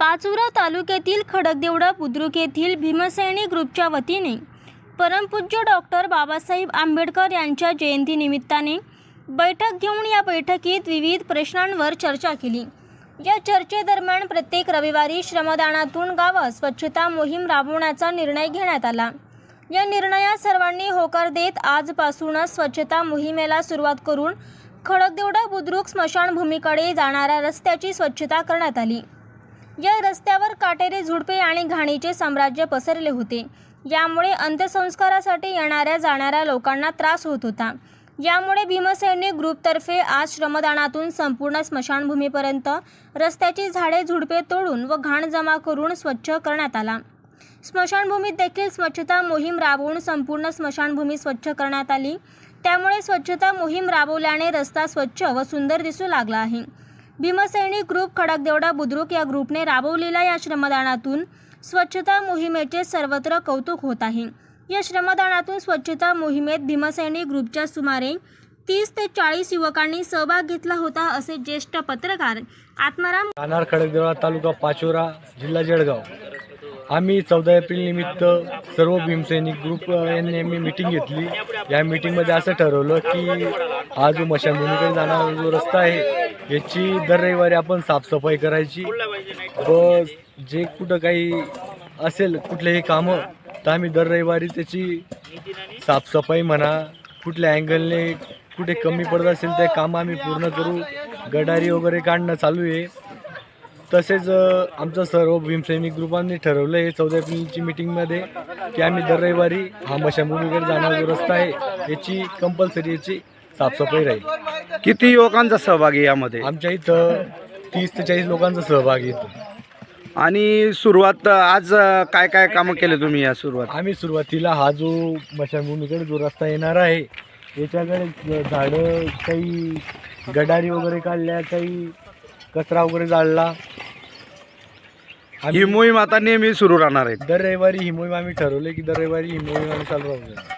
पाचोरा तालुक्यातील खडकदेवडा बुद्रुक येथील भीमसैनी ग्रुपच्या वतीने परमपूज्य डॉक्टर बाबासाहेब आंबेडकर यांच्या जयंतीनिमित्ताने बैठक घेऊन या बैठकीत विविध प्रश्नांवर चर्चा केली. या चर्चेदरम्यान प्रत्येक रविवारी श्रमदानातून गावात स्वच्छता मोहीम राबवण्याचा निर्णय घेण्यात आला. या निर्णयात सर्वांनी होकार देत आजपासूनच स्वच्छता मोहिमेला सुरुवात करून खडकदेवडा बुद्रुक स्मशानभूमीकडे जाणाऱ्या रस्त्याची स्वच्छता करण्यात आली. या रस्त्यावर काटेरी झुडपे आणि घाणीचे साम्राज्य पसरले होते यामुळे अंत्यसंस्कारासाठी येणाऱ्या जाणाऱ्या लोकांना त्रास होत होता. यामुळे भीमसैनिक ग्रुपतर्फे आज श्रमदानातून संपूर्ण स्मशानभूमीपर्यंत रस्त्याची झाडे झुडपे तोडून व घाण जमा करून स्वच्छ करण्यात आला. स्मशानभूमीत देखील स्वच्छता मोहीम राबवून संपूर्ण स्मशानभूमी स्वच्छ करण्यात आली. त्यामुळे स्वच्छता मोहीम राबवल्याने रस्ता स्वच्छ व सुंदर दिसू लागला आहे. भीमसैनिक ग्रुप खडकदेवडा बुद्रुक या ग्रुपने राबवलेल्या या श्रमदानातून स्वच्छता मोहिमेचे सर्वत्र कौतुक होत आहे. या श्रमदानातून स्वच्छता मोहिमेत भीमसैनिक ग्रुपच्या सुमारे तीस ते चाळीस युवकांनी सहभाग घेतला होता असे ज्येष्ठ पत्रकार आत्माराम राहणार खडकदेवळा तालुका पाचोरा जिल्हा जळगाव. आम्ही चौदा एप्रिल निमित्त सर्व भीमसैनिक ग्रुप यांनी आम्ही मिटिंग घेतली. या मिटिंगमध्ये असं ठरवलं की हा जो मशानभूमीकडे जाणारा जो रस्ता आहे याची दर रविवारी आपण साफसफाई करायची. व जे कुठं काही असेल कुठलेही कामं तर आम्ही दर रविवारी त्याची साफसफाई म्हणा कुठल्या अँगलने कुठे कमी पडत असेल ते कामं आम्ही पूर्ण करू. गडारी वगैरे काढणं चालू आहे. तसेच आमचं सर्व भीमसैनिक ग्रुपांनी ठरवलं आहे चौदा एप्रिलची मिटिंगमध्ये की आम्ही दर रविवारी हा मशाभूमीकडे जाणारा जो रस्ता आहे. याची कंपल्सरी याची साफसफाई राहील. किती युवकांचा सहभाग आहे यामध्ये? आमच्या इथं तीस ते चाळीस लोकांचा सहभाग येतो आणि सुरुवात आज काय काय कामं केले तुम्ही या सुरुवात? आम्ही सुरुवातीला हा जो मशाभूमीकडे जो रस्ता येणार आहे याच्याकडे झाडं काही गडारी वगैरे काढल्या काही कचरा वगैरे जाळला. ही मोहीम आता नेहमी सुरू राहणार आहे दर रविवारी ही मोहीम आम्ही ठरवले की दर रविवारी ही मोहीम आम्ही चालू राहू